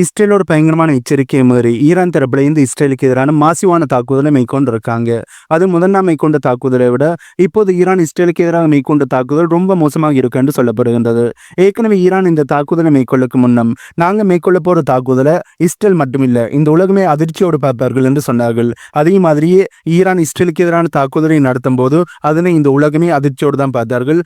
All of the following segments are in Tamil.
இஸ்ரேலோட பயங்கரமான எச்சரிக்கையை மீறி ஈரான் தரப்புலேருந்து இஸ்ரேலுக்கு எதிரான மாசிவான தாக்குதலை மேற்கொண்டிருக்காங்க. அது முதன்னா மேற்கொண்ட தாக்குதலை விட இப்போது ஈரான் இஸ்ரேலுக்கு எதிராக மேற்கொண்ட தாக்குதல் ரொம்ப மோசமாக இருக்கு என்று சொல்லப்படுகின்றது. ஏற்கனவே ஈரான் இந்த தாக்குதலை மேற்கொள்ளக்கு முன்னம் நாங்கள் மேற்கொள்ள போகிற தாக்குதலை இஸ்ரேல் மட்டுமில்லை இந்த உலகமே அதிர்ச்சியோடு பார்ப்பார்கள் என்று சொன்னார்கள். அதே மாதிரியே ஈரான் இஸ்ரேலுக்கு எதிரான தாக்குதலை நடத்தும் போது அதனை இந்த உலகமே அதிர்ச்சியோடு தான் பார்த்தார்கள்.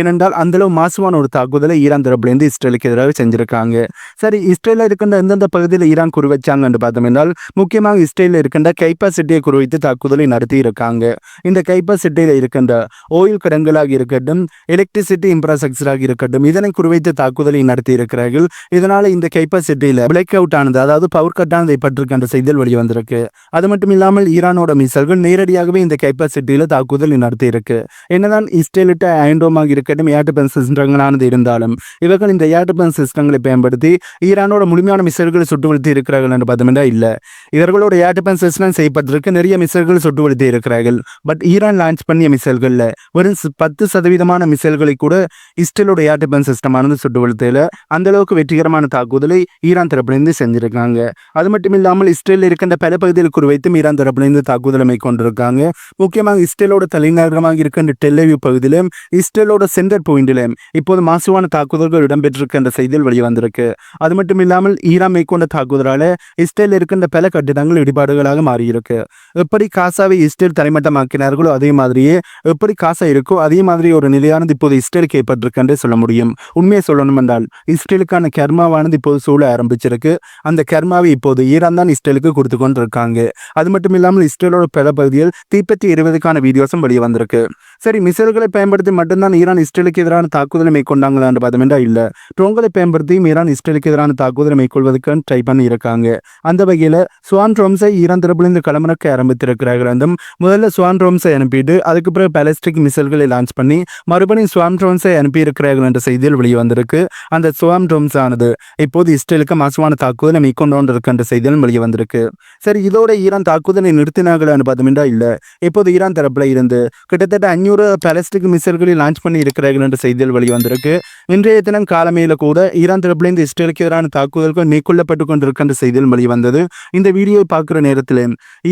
ஏனென்றால் அந்தளவு மாசுவான ஒரு தாக்குதலை ஈரான் தரப்புலேருந்து இஸ்ரேலுக்கு எதிராக செஞ்சிருக்காங்க. சரி இஸ்ரேலில் இருக்கின்ற எந்தெந்த பகுதியில் ஈரான் குறி என்று பார்த்தோம் என்றால் முக்கியமாக இஸ்ரேலில் இருக்கின்ற கைப்பா சிட்டியை குறிவைத்து தாக்குதலை நடத்தி இருக்காங்க. இந்த கைப்பா சிட்டியில் இருக்கின்ற ஓயில் கிடங்குகளாக இருக்கட்டும் எலக்ட்ரிசிட்டி இன்ஃப்ராஸ்ட்ரக்சராக இருக்கட்டும் இதனை குறிவைத்து தாக்குதலை நடத்தி இருக்கிறார்கள். இதனால இந்த கைப்பா சிட்டியில் பிளேக் அவுட் ஆனது அதாவது பவர் கட் ஆனது ஏற்பட்டிருக்கின்ற செய்திகள் வெளிவந்திருக்கு அது மட்டும் இல்லாமல் ஈரானோட மிசல்கள் நேரடியாகவே இந்த கைப்பா சிட்டியில் தாக்குதலை நடத்தி இருக்கு. என்னதான் இஸ்ரேலிட்ட ஆண்டோமாக இருக்கட்டும் ஏட்டுபன் சிஸ்டங்களானது இருந்தாலும் இவர்கள் இந்த ஏட்டுபன் சிஸ்டங்களை பயன்படுத்தி ஈரானோட முழுமையான மிசைல்களை சுட்டு வீழ்த்தி இருக்கிறார்கள் என்று பார்த்தோம்னா இல்லை. இவர்களோட ஏட்டுபன் சிஸ்டம் செய்யப்பட்டிருக்கு. நிறைய மிசைல்கள் சுட்டு வீழ்த்தி இருக்கிறார்கள். பட் ஈரான் லான்ச் பண்ணிய மிசைல்களில் வெறும் பத்து சதவீதமான மிசைல்களை கூட இஸ்ரேலோட ஏட்டுபன் சிஸ்டமானது சுட்டு வீழ்த்தையில் அந்த அளவுக்கு வெற்றிகரமான தாக்குதலை ஈரான் தரப்பிலிருந்து செஞ்சிருக்காங்க. அது மட்டும் இல்லாமல் இஸ்ரேலில் இருக்கின்ற பல பகுதியில் குறிவைத்தும் ஈரான் தரப்பிலிருந்து தாக்குதலை மேற்கொண்டிருக்காங்க. முக்கியமாக இஸ்ரேலோட தலைநகரமாக இருக்கின்ற டெல்லவியூ பகுதியிலும் இஸ்ரேலோட சென்டர் பாயிண்டிலும் இப்போது மாசுவான தாக்குதல்கள் இடம்பெற்றிருக்கின்ற செய்திகள் வெளிவந்திருக்கு. அது மட்டும் இல்லாமல் ஈரான் மேற்கொண்ட தாக்குதலால இஸ்ரேல் இருக்கின்ற பல கட்டிடங்கள் இடிபாடுகளாக மாறியிருக்கு. எப்படி காசாவை இஸ்ரேல் தரைமட்டமாக்கினார்களோ அதே மாதிரியே எப்படி காசா இருக்கோ அதே மாதிரி ஒரு நிலையானது இப்போது இஸ்ரேலுக்கு ஏற்பட்டிருக்குன்றே சொல்ல முடியும். உண்மையை சொல்லணும் என்றால் இஸ்ரேலுக்கான கர்மாவானது இப்போது சூழ ஆரம்பிச்சிருக்கு. அந்த கர்மாவை இப்போது ஈரான் தான் இஸ்ரேலுக்கு கொடுத்து கொண்டு இருக்காங்க அது மட்டும் இல்லாமல் இஸ்ரேலோட பல பகுதியில் தீப்பற்றி இருபதுக்கான வீடியோஸும் வெளியே வந்திருக்கு. சரி மிசைல்களை பயன்படுத்தி மட்டும்தான் ஈரான் இஸ்ரேலுக்கு எதிரான தாக்குதலை மேற்கொண்டாங்களான்னு பார்த்தோம்னா இல்லை. ட்ரோன்களை பயன்படுத்தியும் ஈரான் இஸ்ரேலுக்கு எதிரான தாக்குதலை மேற்கொள்வதற்கு ட்ரை பண்ணி இருக்காங்க. அந்த வகையில் சுவான் ட்ரோம்ஸை ஈரான் தரப்பிலிருந்து களமிறக்க ஆரம்பித்திருக்கிறார்கள் அந்த முதல்ல சுவான் ரோம்ஸை அனுப்பிட்டு அதுக்கு பிறகு பேலஸ்டிக் மிசைல்களை லான்ச் பண்ணி மறுபடியும் சுவாம் ட்ரோன்ஸை அனுப்பி இருக்கிறார்கள் என்ற செய்தியில் வெளிவந்திருக்கு. அந்த சுவாம் ட்ரோம்ஸ் ஆனது இப்போது இஸ்ரேலுக்கு மாசுவான தாக்குதலை மேற்கொண்டோன் இருக்கின்ற செய்தியில் வெளியே வந்திருக்கு சரி இதோட ஈரான் தாக்குதலை நிறுத்தினாங்களான்னு பார்த்தோம்னா இல்லை. இப்போது ஈரான் தரப்புல இருந்து கிட்டத்தட்ட அஞ்சூறு பேலஸ்டிக் மிசைல்களை லான்ச் பண்ணி இருக்கிறார்கள் என்ற செய்தியில் வெளிவந்திருக்கு. இன்றைய தினம் காலமையில் கூட ஈரான் தரப்புலேருந்து இஸ்ரேலுக்கு எதிரான தாக்குதல்கள் மேற்கொள்ளப்பட்டு கொண்டிருக்கின்ற செய்தியில் வெளியே வந்தது இந்த வீடியோவை பார்க்குற நேரத்தில்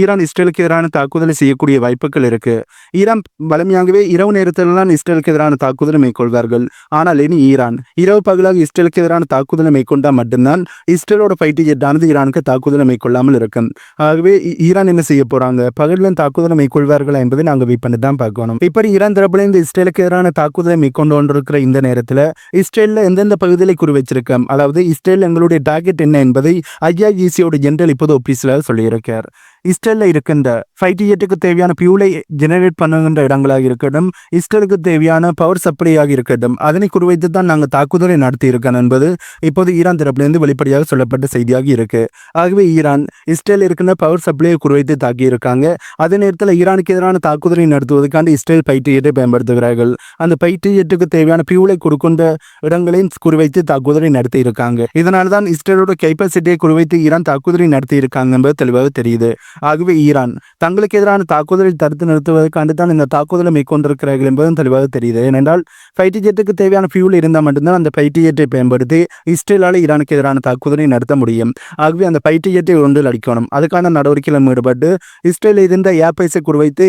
ஈரான் இஸ்ரேலுக்கு எதிரான தாக்குதலை செய்யக்கூடிய வாய்ப்புகள் இருக்கு. ஈரான் வலிமையாகவே இரவு நேரத்தில் இஸ்ரேலுக்கு எதிரான தாக்குதலை மேற்கொள்வார்கள். ஆனால் இனி ஈரான் இரவு பகலாக இஸ்ரேலுக்கு எதிரான தாக்குதலை மேற்கொண்டால் மட்டும்தான் இஸ்ரேலோட ஃபைட்டர் ஜெட்டானது ஈரானுக்கு தாக்குதலை மேற்கொள்ளாமல் இருக்கும். ஆகவே ஈரான் என்ன செய்ய போறாங்க? பகலில் தாக்குதலை மேற்கொள்வார்களா என்பதை நாங்கள் வெயிட் பண்ணி தான் பார்க்கணும். இப்படி ஈரான் தரப்புல இந்த இஸ்ரேலுக்கு எதிரான தாக்குதலை மேற்கொண்டு கொண்டிருக்கிற இந்த நேரத்தில் இஸ்ரேலில் எந்தெந்த பகுதிகளை குறி வச்சிருக்கோம்? அதாவது இஸ்ரேல் எங்களுடைய டார்கெட் என்ன என்பதை ஐஆர்இசியோட ஜெனரல் இப்போது ஒபீஸில் சொல்லியிருக்கார். இஸ்டரில் இருக்கின்ற ஃபைட்டர் ஜெட்டுக்கு தேவையான பியூலை ஜெனரேட் பண்ணுகின்ற இடங்களாக இருக்கட்டும் இஸ்டருக்கு தேவையான பவர் சப்ளையாக இருக்கட்டும் அதனை குறிவைத்து தான் நாங்கள் தாக்குதலை நடத்தி இருக்கோம் என்பது இப்போது ஈரான் தரப்பிலிருந்து வெளிப்படையாக சொல்லப்பட்ட செய்தியாக இருக்கு. ஆகவே ஈரான் இஸ்ரேல் இருக்கின்ற பவர் சப்ளையை குறிவைத்து தாக்கியிருக்காங்க. அதே நேரத்தில் ஈரானுக்கு எதிரான தாக்குதலை நடத்துவதற்கான இஸ்ரேல் ஃபைட்டர் ஜெட்டை பயன்படுத்துகிறார்கள். அந்த ஃபைட்டர் ஜெட்டுக்கு தேவையான பியூலை கொடுக்கின்ற இடங்களையும் குறிவைத்து தாக்குதலை நடத்தி இருக்காங்க இதனால தான் இஸ்ரேலோட கைப்பசிட்டியை குறிவைத்து ஈரான் தாக்குதலை நடத்தி இருக்காங்க என்பது தெளிவாக தெரியுது. ஆகவே ஈரான் தங்களுக்கு எதிரான தாக்குதலை தடுத்து நிறுத்துவதற்காண்டு தான் இந்த தாக்குதலை மேற்கொண்டிருக்கிறார்கள் என்பதும் தெளிவாக தெரியுது. ஏனென்றால் ஃபைட்டி ஜெட்டுக்கு தேவையான ஃபியூல் இருந்தால் மட்டும்தான் அந்த ஃபைட்டி ஜெட்டை பயன்படுத்தி இஸ்ரேலால் ஈரானுக்கு எதிரான தாக்குதலை நடத்த முடியும். ஆகவே அந்த ஃபைட்டி ஜெட்டை ஒன்றில் அடிக்கணும். அதுக்கான நடவடிக்கையில் ஈடுபட்டு இஸ்ரேலில் இருந்த ஏர்பைஸை குறிவைத்து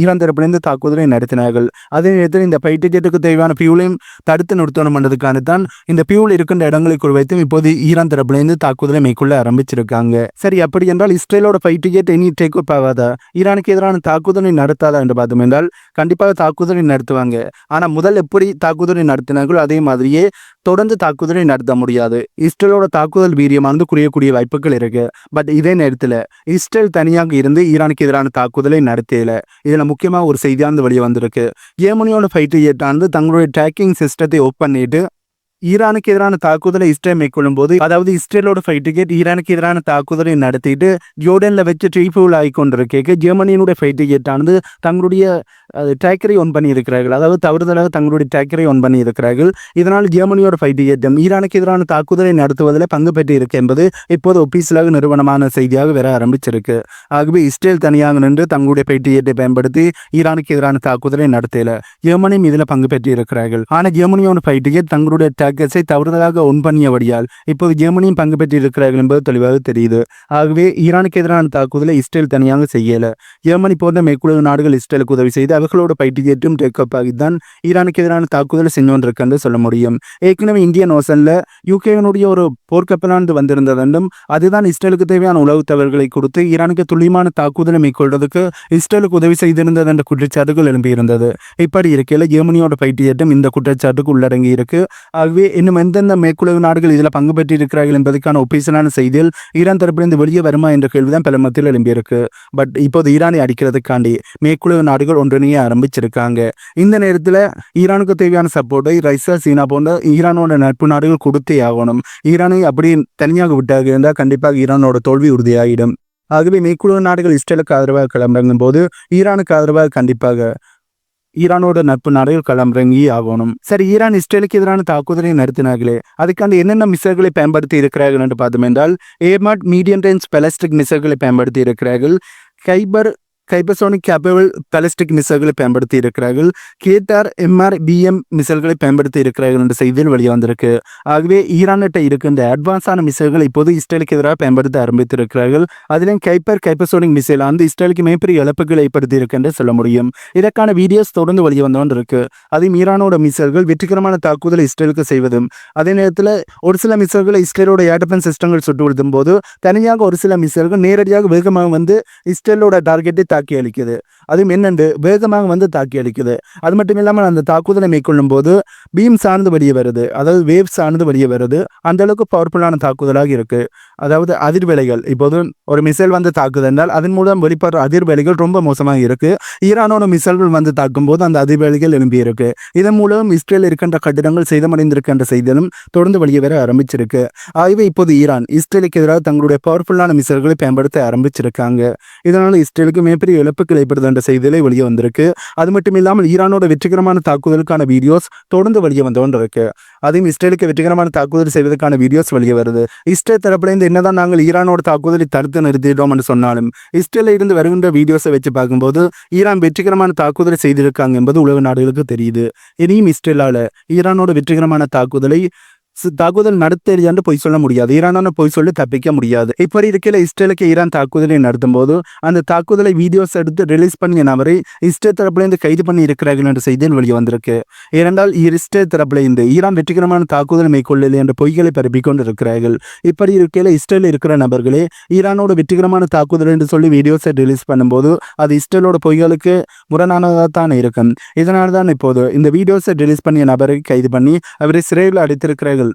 ஈரான் தரப்பிலிருந்து தாக்குதலை நடத்தினார்கள். அதே நேரத்தில் இந்த ஃபைட்டர் ஜெட்டுக்கு தேவையான பியூலையும் தடுத்து நிறுத்தணும் என்றதுக்கான தான் இந்த பியூல் இருக்கின்ற இடங்களை குறிவைத்தும் இப்போது ஈரான் தரப்பிலிருந்து தாக்குதலை மேற்கொள்ள ஆரம்பிச்சிருக்காங்க. சரி அப்படி என்றால் இஸ்ரேலோட ஃபைட்டர் ஜெட் இனி டேக் அப் ஆகாதா? ஈரானுக்கு எதிரான தாக்குதலை நடத்தாதா என்று பார்த்தோம் என்றால் கண்டிப்பாக தாக்குதலை நடத்துவாங்க. ஆனால் முதல் எப்படி தாக்குதலை நடத்தினார்களோ அதே மாதிரியே தொடர்ந்து தாக்குதலை நடத்த முடியாது. இஸ்ரேலோட தாக்குதல் வீரியமானது குறையக்கூடிய வாய்ப்புகள் இருக்கு. பட் இதே நேரத்தில் இஸ்ரேல் தனியாக இருந்து ஈரானுக்கு எதிரான தாக்குதலை நடத்தியல இதில் முக்கியமாக ஒரு செய்தியானது வெளியே வந்திருக்கு ஏமனியோட ஃபைட்டர் ஜெட்டானது தங்களுடைய ட்ராக்கிங் சிஸ்டத்தை ஓப் பண்ணிட்டு ஈரானுக்கு எதிரான தாக்குதலை இஸ்ரேல் மேற்கொள்ளும் போது அதாவது இஸ்ரேலோட ஃபைட்டர் ஜெட் ஈரானுக்கு எதிரான தாக்குதலை நடத்திட்டு ஜோர்டனில் வச்சு ட்ரீஃபூல் ஆகி கொண்டிருக்க ஜெர்மனியினுடைய ஃபைட்டர் ஜெட்டானது தங்களுடைய டேக்கரை ஒன் பண்ணி இருக்கிறார்கள் அதாவது தவறுதலாக தங்களுடைய டேக்கரை ஒன் பண்ணி இருக்கிறார்கள் இதனால் ஜெர்மனியோட ஃபைட்டர் ஜெட்டும் ஈரானுக்கு எதிரான தாக்குதலை நடத்துவதில் பங்கு பெற்று இருக்கு என்பது இப்போது ஒப்பீஸலாக நிறுவனமான செய்தியாக வர ஆரம்பிச்சிருக்கு. ஆகவே இஸ்ரேல் தனியாக நின்று தங்களுடைய ஃபைட்டர் ஜெட்டை பயன்படுத்தி ஈரானுக்கு எதிரான தாக்குதலை நடத்தல. ஜெர்மனியும் இதில் பங்கு பெற்று இருக்கிறார்கள் ஆனால் ஜெர்மனியோட ஃபைட்டர் ஜெட் தங்களுடைய கிராக்கர்ஸை தவறுதலாக ஒன் பண்ணியபடியால் இப்போது ஜெர்மனியும் பங்கு பெற்றிருக்கிறார்கள் என்பது தெளிவாக தெரியுது. ஆகவே ஈரானுக்கு எதிரான தாக்குதலை இஸ்ரேல் தனியாக செய்யல. ஜெர்மனி போன்ற மேற்குலக நாடுகள் இஸ்ரேலுக்கு உதவி செய்து அவர்களோட பயிற்சி ஏற்றும் டேக்கப் ஆகித்தான் ஈரானுக்கு எதிரான தாக்குதலை செஞ்சோன்றிருக்கென்று சொல்ல முடியும். ஏற்கனவே இந்தியன் ஓசன்ல யூகேவினுடைய ஒரு போர்க்கப்பலானது வந்திருந்ததென்றும் அதுதான் இஸ்ரேலுக்கு தேவையான உளவு தவறுகளை கொடுத்து ஈரானுக்கு துல்லியமான தாக்குதலை மேற்கொள்வதற்கு இஸ்ரேலுக்கு உதவி செய்திருந்தது என்ற குற்றச்சாட்டுகள் எழும்பியிருந்தது. இப்படி இருக்கையில் ஜெர்மனியோட பயிற்சி ஏற்றம் இந்த குற்றச்சாட்டுக்கு உள்ளடங்கி இருக்கு ஆகவே இன்னும் எந்தெந்த மேற்குழு நாடுகள் இதில் பங்கு பெற்றிருக்கிறார்கள் என்பதற்கான ஒபிஷியலான செய்தியில் ஈரான் தரப்பிலிருந்து வெளியே வருமா என்ற கேள்விதான் பல மத்தியில் எழும்பியிருக்கு. பட் இப்போது ஈரானை அடிக்கிறதுக்காண்டி மேற்குழு நாடுகள் ஒன்றிணைய ஆரம்பிச்சிருக்காங்க. இந்த நேரத்தில் ஈரானுக்கு தேவையான சப்போர்ட்டை ரஷ்யா சீனா போன்ற ஈரானோட நட்பு நாடுகள் கொடுத்தே ஆகணும். ஈரானை அப்படி தனியாக விட்டாக இருந்தால் கண்டிப்பாக ஈரானோட தோல்வி உறுதியாகிடும் ஆகவே மேற்குழு நாடுகள் இஸ்ரேலுக்கு ஆதரவாக கிளம்புறங்கும் போது ஈரானுக்கு ஆதரவாக கண்டிப்பாக ஈரானோட நட்பு நாடுகள் களமிறங்கி ஆகணும். சரி ஈரான் இஸ்ரேலுக்கு எதிரான தாக்குதலை நடத்தினார்களே அதுக்காக என்னென்ன மிசைல்களை பயன்படுத்தி இருக்கிறார்கள் என்று பார்த்தோம் என்றால் ஏமாட் மீடியம் ரேஞ்ச் பெலஸ்டிக் மிசைல்களை பயன்படுத்தி இருக்கிறார்கள். கைபர் கைபசோனிக் கேப்பபிள் பலஸ்டிக் மிசைல்களை பயன்படுத்தி இருக்கிறார்கள் கேட்டார் எம்ஆர் பிஎம் மிசைல்களை பயன்படுத்தி இருக்கிறார்கள் என்ற செய்தியில் வெளிவந்திருக்கு ஆகவே ஈரானிட்ட இருக்கின்ற அட்வான்ஸான மிசைல்கள் இப்போது இஸ்ரேலுக்கு எதிராக பயன்படுத்த ஆரம்பித்திருக்கிறார்கள். அதிலும் கைப்பர் கைப்பசோனிக் மிசைல் அந்த இஸ்ரேலுக்கு மிகப்பெரிய இழப்புகளை ஏற்படுத்தி இருக்கு சொல்ல முடியும். இதற்கான வீடியோஸ் தொடர்ந்து வெளிவந்தோன் இருக்கு அதையும் ஈரானோட மிசைல்கள் வெற்றிகரமான தாக்குதலை இஸ்ரேலுக்கு செய்வதும் அதே நேரத்தில் ஒரு சில மிசைல்களை இஸ்ரேலோட ஏர்டபன் சிஸ்டங்கள் சுட்டு விடுத்தும் போது தனியாக ஒரு சில மிசைல்கள் நேரடியாக வேகமாக வந்து இஸ்ரேலோட டார்கெட்டை தாக்கி அளிக்குது. அதுவும் என்னென்று வேகமாக வந்து தாக்கி அளிக்குது. அது மட்டும் இல்லாமல் அந்த தாக்குதலை மேற்கொள்ளும் போது பீம் சார்ந்து வெளியே வருது. அதாவது வேவ் சார்ந்து வெளியே வருது. அந்த அளவுக்கு பவர்ஃபுல்லான தாக்குதலாக இருக்கு. அதாவது அதிர்வலைகள். இப்போது ஒரு மிசைல் வந்து தாக்குது என்றால் அதன் மூலம் வெளிப்படுற அதிர்வலைகள் ரொம்ப மோசமாக இருக்கு. ஈரானோட மிசைல்கள் வந்து தாக்கும் போது அந்த அதிர்வலைகள் எழும்பி இருக்கு. இதன் மூலம் இஸ்ரேல் இருக்கின்ற கட்டிடங்கள் சேதமடைந்திருக்கின்ற செய்திகளும் தொடர்ந்து வெளியே வர ஆரம்பிச்சிருக்கு. ஆகவே இப்போது ஈரான் இஸ்ரேலுக்கு எதிராக தங்களுடைய பவர்ஃபுல்லான மிசைல்களை பயன்படுத்த ஆரம்பிச்சிருக்காங்க. இதனால் இஸ்ரேலுக்கு மிகப்பெரிய இழப்புகள் ஏற்படுது என்ற செய்தியிலே வெளியே வந்திருக்கு. அது மட்டும் இல்லாமல் ஈரானோட வெற்றிகரமான தாக்குதலுக்கான வீடியோஸ் தொடர்ந்து வெளியே வந்து இருக்கு அதையும் இஸ்ரேலுக்கு வெற்றிகரமான தாக்குதல் செய்வதற்கான வீடியோஸ் வெளியே வருது. இஸ்ரேல் தரப்புலேருந்து என்னதான் நாங்கள் ஈரானோட தாக்குதலை தடுத்து நிறுத்திட்டோம் என்று சொன்னாலும் இஸ்ரேலில் இருந்து வருகின்ற வீடியோஸை வச்சு பார்க்கும்போது ஈரான் வெற்றிகரமான தாக்குதலை செய்திருக்காங்க என்பது உலக நாடுகளுக்கு தெரியுது. இனியும் இஸ்ரேலால ஈரானோட வெற்றிகரமான தாக்குதலை தாக்குதல் நடத்தேறி என்று பொய் சொல்ல முடியாது. ஈரானான பொய் சொல்லி தப்பிக்க முடியாது. இப்படி இருக்கையில் இஸ்ரேலுக்கு ஈரான் தாக்குதலை நடத்தும் போது அந்த தாக்குதலை வீடியோஸ் எடுத்து ரிலீஸ் பண்ணிய நபரை இஸ்ரேல் தரப்புலேருந்து கைது பண்ணி இருக்கிறார்கள் என்ற செய்தியில் வெளியே வந்திருக்கு. இரண்டால் இஸ்ரேல் தரப்புலேருந்து ஈரான் வெற்றிகரமான தாக்குதல் மேற்கொள்ளலை என்ற பொய்களை பரப்பிக்கொண்டு இருக்கிறார்கள் இப்படி இருக்கையில் இஸ்ரேலில் இருக்கிற நபர்களே ஈரானோட வெற்றிகரமான தாக்குதல் என்று சொல்லி வீடியோஸை ரிலீஸ் பண்ணும்போது அது இஸ்ரேலோட பொய்களுக்கு முரணானதாக தான் இருக்கும். இதனால தான் இப்போது இந்த வீடியோஸை ரிலீஸ் பண்ணிய நபரை கைது பண்ணி அவரை சிறையில் அடைத்திருக்கிறார்கள்.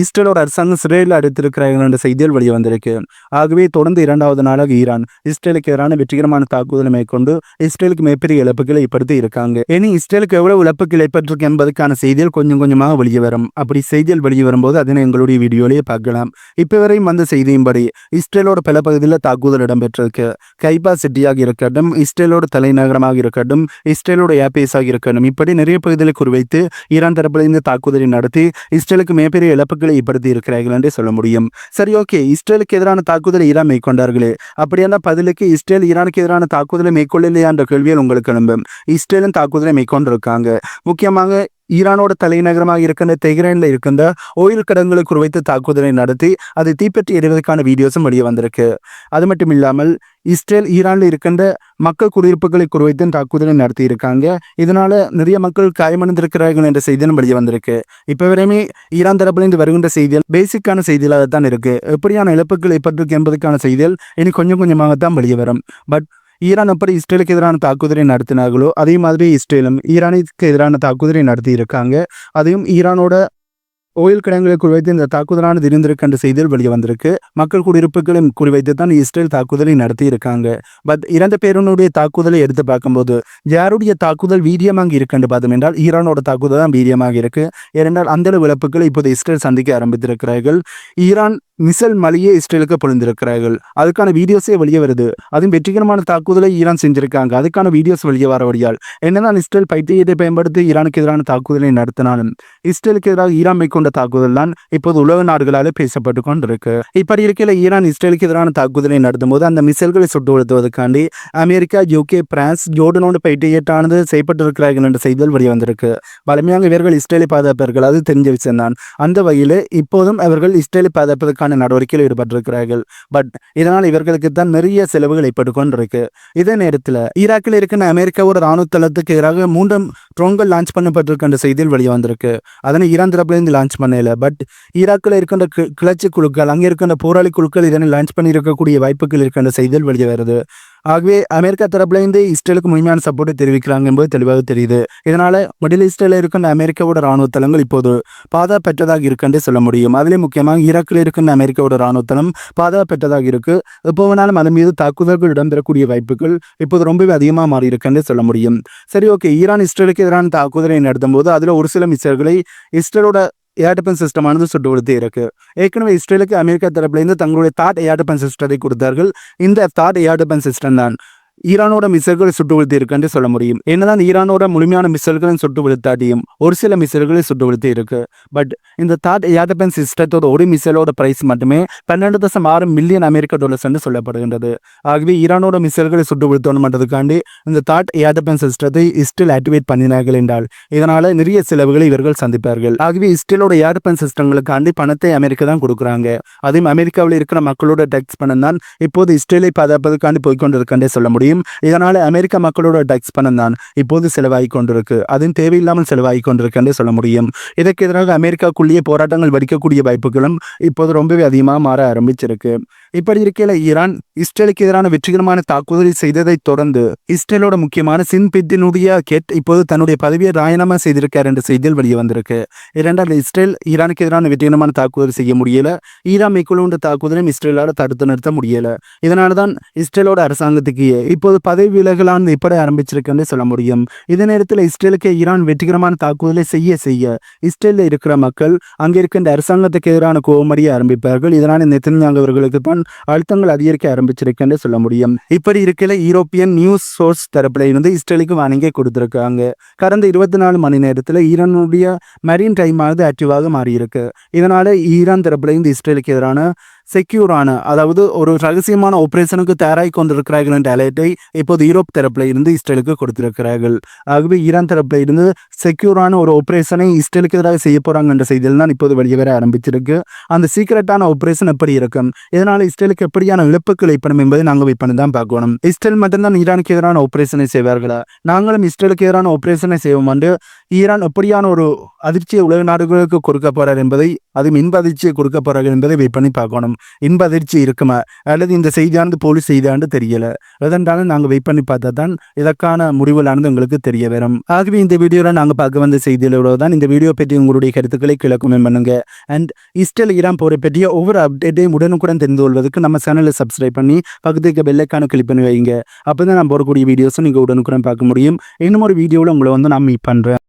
இஸ்ரேலோட அரசாங்கம் சிறையில் அடைத்திருக்கிறார்கள் என்ற செய்தியில் வெளியே வந்திருக்கு. ஆகவே தொடர்ந்து இரண்டாவது நாளாக ஈரான் இஸ்ரேலுக்கு எதிரான வெற்றிகரமான தாக்குதலை மேற்கொண்டு இஸ்ரேலுக்கு மிகப்பெரிய இழப்புகளை ஏற்படுத்தி இருக்காங்க. இனி இஸ்ரேலுக்கு எவ்வளவு இழப்புகள் ஏற்பட்டிருக்கு என்பதற்கான செய்திகள் கொஞ்சம் கொஞ்சமாக வெளியே வரும். அப்படி செய்திகள் வெளியே வரும்போது அதனை எங்களுடைய வீடியோலேயே பார்க்கலாம். இப்போ வரையும் வந்த செய்தியின்படி இஸ்ரேலோட பல பகுதியில் தாக்குதல் இடம்பெற்றிருக்கு. கைபா சிட்டியாக இருக்கட்டும் இஸ்ரேலோட தலைநகரமாக இருக்கட்டும் இஸ்ரேலோட ஏபேஸாக இருக்கட்டும் இப்படி நிறைய பகுதிகளை குறிவைத்து ஈரான் தரப்பிலிருந்து தாக்குதலை நடத்தி இஸ்ரேலுக்கு மிகப்பெரிய இழப்புகள் ஏற்படுத்தி இருக்கிறார்கள் என்றே சொல்ல முடியும். சரி ஓகே இஸ்ரேலுக்கு எதிரான தாக்குதலை ஈரான் மேற்கொண்டார்களே. அப்படியான பதிலுக்கு இஸ்ரேல் ஈரானுக்கு எதிரான தாக்குதலை மேற்கொள்ளலையா என்ற கேள்வியில் உங்களுக்கு எழும்பும். இஸ்ரேலும் தாக்குதலை மேற்கொண்டிருக்காங்க. முக்கியமாக ஈரானோட தலைநகரமாக இருக்கின்ற தெஹ்ரானில் இருக்கின்ற ஓயில் கடன்களை குறிவைத்து தாக்குதலை நடத்தி அதை தீப்பற்றி எறிவதற்கான வீடியோஸும் வெளியே வந்திருக்கு. அது மட்டும் இல்லாமல் இஸ்ரேல் ஈரானில் இருக்கின்ற மக்கள் குடியிருப்புகளை குறிவைத்து தாக்குதலை நடத்தி இருக்காங்க இதனால நிறைய மக்கள் காயமடைந்திருக்கிறார்கள் என்ற செய்தியும் வெளியே வந்திருக்கு. இப்போ வரையுமே ஈரான் தரப்பிலிருந்து வருகின்ற செய்திகள் பேசிக்கான செய்திகளாக தான் இருக்கு. எப்படியான இழப்புகள் ஏற்பட்டிருக்கு என்பதற்கான செய்திகள் இனி கொஞ்சம் கொஞ்சமாக தான் வெளியே வரும். பட் ஈரான் எப்படி இஸ்ரேலுக்கு எதிரான தாக்குதலை நடத்தினார்களோ அதே மாதிரி இஸ்ரேலும் ஈரானுக்கு எதிரான தாக்குதலை நடத்தி இருக்காங்க அதையும் ஈரானோட ஓயில் கிடங்குகளை குறிவைத்து இந்த தாக்குதலானது இருந்திருக்கு என்ற செய்தியில் வெளியே வந்திருக்கு. மக்கள் குடியிருப்புகளையும் குறிவைத்து தான் இஸ்ரேல் தாக்குதலை நடத்தி இருக்காங்க பட் இறந்த பேருனுடைய தாக்குதலை எடுத்து பார்க்கும்போது யாருடைய தாக்குதல் வீரியமாக இருக்குன்னு பார்த்தோம் என்றால் ஈரானோட தாக்குதல் தான் வீரியமாக இருக்கு. ஏனென்றால் அந்த இழப்புகளை இப்போது இஸ்ரேல் சந்திக்க ஆரம்பித்திருக்கிறார்கள். ஈரான் மிசல் மலையே இஸ்ரேலுக்கு பொழுந்திருக்கிறார்கள். அதுக்கான வீடியோஸே வெளியே வருது. அதுவும் வெற்றிகரமான தாக்குதலை ஈரான் செஞ்சிருக்காங்க. அதுக்கான வீடியோஸ் வெளியே வர வழியால். என்னதான் இஸ்ரேல் பைத்தியத்தை பயன்படுத்தி ஈரானுக்கு எதிரான தாக்குதலை நடத்தினாலும் இஸ்ரேலுக்கு எதிராக ஈரான் மேற்கொண்ட தாக்குதல் தான் இப்போது உலக நாடுகளால் பேசப்பட்டு கொண்டிருக்கு. இப்படி இருக்கையில் ஈரான் இஸ்ரேலுக்கு எதிரான தாக்குதலை நடத்தும்போது அந்த மிசைல்களை சுட்டு உழுத்துவதற்காண்டி அமெரிக்கா யூகே பிரான்ஸ் ஜோர்டனோடு பயிற்சியேட்டானது செய்யப்பட்டிருக்கிறார்கள் என்ற செய்திகள் வெளிவந்திருக்கு. வலிமையாக இவர்கள் இஸ்ரேலை பாதுகாப்பார்கள் அது தெரிஞ்ச விஷயம் தான் அந்த வகையில் இப்போதும் அவர்கள் இஸ்ரேலை பாதுகாப்பதற்கான நடவடிக்கையில் ஈடுபட்டிருக்கிறார்கள். பட் இதனால் இவர்களுக்கு தான் நிறைய செலவுகள் ஏற்பட்டு கொண்டிருக்கு. இதே நேரத்தில் ஈராக்கில் இருக்கிற அமெரிக்காவோட ராணுவ தளத்துக்கு எதிராக மூன்றாம் ட்ரோன்கள் லான்ச் பண்ணப்பட்டிருக்கின்ற செய்தியில் வெளிவந்திருக்கு. அதனை ஈரான் தரப்பிலிருந்து லான்ச் பண்ணல பட் ஈராக்கில் இருக்கின்ற கி- கிளர்ச்சி குழுக்கள் அங்கே இருக்கின்ற போராளி குழுக்கள் இதனை லான்ச் பண்ணியிருக்கக்கூடிய வாய்ப்புகள் இருக்கின்ற செய்திகள் வெளியே வருது ஆகவே அமெரிக்கா தரப்புலேருந்து இஸ்ரேலுக்கு முழுமையான சப்போர்ட்டை தெரிவிக்கிறாங்க என்பது தெளிவாக தெரியுது. இதனால் மிடில் ஈஸ்டில் இருக்கின்ற அமெரிக்காவோட ராணுவ தளங்கள் இப்போது பாதுகாப்பற்றதாக இருக்குன்றே சொல்ல முடியும். அதிலே முக்கியமாக ஈராக்கில் இருக்கின்ற அமெரிக்காவோட ராணுவ தளம் பாதுகாப்பற்றதாக இருக்கு. எப்போ வேணாலும் அதன் மீது தாக்குதல்கள் இடம்பெறக்கூடிய வாய்ப்புகள் இப்போது ரொம்பவே அதிகமாக மாறி இருக்குன்னு சொல்ல முடியும். சரி ஓகே ஈரான் இஸ்ரேலுக்கு எதிரான தாக்குதலை நடத்தும் போது அதில் ஒரு சில மிசைல்களை இஸ்ரேலோட ஏர் சிஸ்டமானது சுட்டு கொடுத்து இருக்கு ஏற்கனவே இஸ்ரேலுக்கு அமெரிக்கா தரப்புலேருந்து தங்களுடைய தாட் ஏர் சிஸ்டத்தை கொடுத்தார்கள் இந்த தாட் ஏர் சிஸ்டம் தான் ஈரானோட மிசைல்களை சுட்டு வீழ்த்தி சொல்ல முடியும். என்னதான் ஈரானோட முழுமையான மிசைல்களை சுட்டு வீழ்த்தாட்டியும் ஒரு சில மிசைல்களை சுட்டு வீழ்த்தி இருக்கு பட் இந்த தாட் ஏர் சிஸ்டத்தோட ஒரு மிசைலோட பிரைஸ் மட்டுமே பன்னெண்டு தசம் ஆறு மில்லியன் அமெரிக்க டாலர்ஸ் என்று சொல்லப்படுகின்றது. ஆகவே ஈரானோட மிசைல்களை சுட்டு வீழ்த்தணும் இந்த தாட் யாதப்பன் சிஸ்டத்தை இஸ்டில் ஆக்டிவேட் பண்ணினார்கள் என்றால் இதனால நிறைய செலவுகளை இவர்கள் சந்திப்பார்கள். ஆகவே இஸ்டிலோட யாதப்பன் சிஸ்டங்களுக்காண்டி பணத்தை அமெரிக்கா தான் கொடுக்குறாங்க. அதையும் அமெரிக்காவில் இருக்கிற மக்களோட டேக்ஸ் பணம் தான் இப்போது இஸ்ரேலை பாதுகாப்பதற்காண்டி போய்கொண்டிருக்கே சொல்ல முடியும். இதனால அமெரிக்க மக்களோட டேக்ஸ் பணம் தான் இப்போது செலவாகி கொண்டிருக்கு. அதுவும் தேவையில்லாமல் செலவாகி கொண்டிருக்குன்னு சொல்ல முடியும். இதற்கு எதிராக அமெரிக்காக்குள்ளேயே போராட்டங்கள் வெடிக்கக்கூடிய வாய்ப்புகளும் இப்போது ரொம்பவே அதிகமாக மாற ஆரம்பிச்சிருக்கு. இப்படி இருக்கையில் ஈரான் இஸ்ரேலுக்கு எதிரான வெற்றிகரமான தாக்குதலை செய்ததை தொடர்ந்து இஸ்ரேலோட முக்கியமான சின்பித்தினுடைய கெட் இப்போது தன்னுடைய பதவியை ராஜினாமா செய்திருக்கார் என்ற செய்தியில் வெளியே வந்திருக்கு. இரண்டாவது இஸ்ரேல் ஈரானுக்கு எதிரான வெற்றிகரமான தாக்குதல் செய்ய முடியல. ஈரான் மேற்கொள்ளுன்ற தாக்குதலையும் இஸ்ரேலால் தடுத்து நிறுத்த முடியல. இதனால தான் இஸ்ரேலோட அரசாங்கத்துக்கு இப்போது பதவி விலகலான் இப்படி ஆரம்பிச்சிருக்குன்னு சொல்ல முடியும். இதே நேரத்தில் இஸ்ரேலுக்கு ஈரான் வெற்றிகரமான தாக்குதலை செய்ய செய்ய இஸ்ரேலில் இருக்கிற மக்கள் அங்கே இருக்கின்ற அரசாங்கத்துக்கு எதிரான கோபமறிய ஆரம்பிப்பார்கள். இதனால் நெத்தன்யாகு அவர்களுக்கு தான் அழுத்தங்கள் அதிகரிக்க ஆரம்பிச்சிருக்குன்னு சொல்ல முடியும். இப்படி இருக்கையில் யூரோப்பியன் நியூஸ் சோர்ஸ் தரப்பில் இருந்து இஸ்ரேலுக்கு வாணிகை கொடுத்திருக்காங்க. கடந்த இருபத்தி நாலு மணி நேரத்தில் ஈரானுடைய மரீன் டைம் ஆனது ஆக்டிவாக மாறியிருக்கு. இதனால் ஈரான் தரப்பில் இருந்து இஸ்ரேலுக்கு எதிரான செக்யூரான அதாவது ஒரு ரகசியமான ஆபரேஷனுக்கு தயாராகி கொண்டிருக்கிறார்கள் என்ற அலர்ட்டை இப்போது யூரோப் தரப்பில் இருந்து இஸ்ரேலுக்கு கொடுத்திருக்கிறார்கள் ஆகவே ஈரான் தரப்பில் இருந்து செக்யூரான ஒரு ஆபரேஷனை இஸ்ரேலுக்கு எதிராக செய்ய போறாங்க என்ற செய்தியில் தான் இப்போது வெளியே வர ஆரம்பிச்சிருக்கு அந்த சீக்கிரட்டான ஆபரேஷன் எப்படி இருக்கும் இதனால் இஸ்ரேலுக்கு எப்படியான இழப்புகள் ஏற்படும் என்பதை நாங்கள் வெயிட் பண்ணி தான் பார்க்கணும் இஸ்ரேல் மட்டும்தான் ஈரானுக்கு எதிரான ஆபரேஷனை செய்வார்களா நாங்களும் இஸ்ரேலுக்கு எதிரான ஆபரேஷனை செய்வோம் என்று ஈரான் எப்படியான ஒரு அதிர்ச்சியை உலக நாடுகளுக்கு கொடுக்க போறார் என்பதை அது மின்பதிர்ச்சியை கொடுக்க போறார்கள் என்பதை வெயிட் பண்ணி பார்க்கணும் இன்ப அதிர்ச்சி இருக்குமா? அல்லது இந்த செய்தியானது போலீஸ் செய்தியானது தெரியல? எதென்றாலும் நாங்கள் வெயிட் பண்ணி பார்த்தா தான் இதற்கான முடிவுகளானது உங்களுக்கு தெரிய வரும். ஆகவே இந்த வீடியோவில் நாங்கள் பார்க்க வந்த செய்திகளோட தான் இந்த வீடியோ பற்றி உங்களுடைய கருத்துக்களை கிழக்குமே பண்ணுங்க. அண்ட் இஸ்ரேல் ஈரான் போரை பற்றிய ஒவ்வொரு அப்டேட்டையும் உடனுக்குடன் தெரிந்து கொள்வதற்கு நம்ம சேனலை சப்ஸ்கிரைப் பண்ணி பக்கத்துக்கு பெல்லைக்கான கிளிக் பண்ணி வைங்க. அப்போ தான் நான் போடக்கூடிய வீடியோஸும் நீங்கள் உடனுக்குடன் பார்க்க முடியும். இன்னும் ஒரு வீடியோவில் உங்களை வந்து நான் மீட் பண்ணுறேன்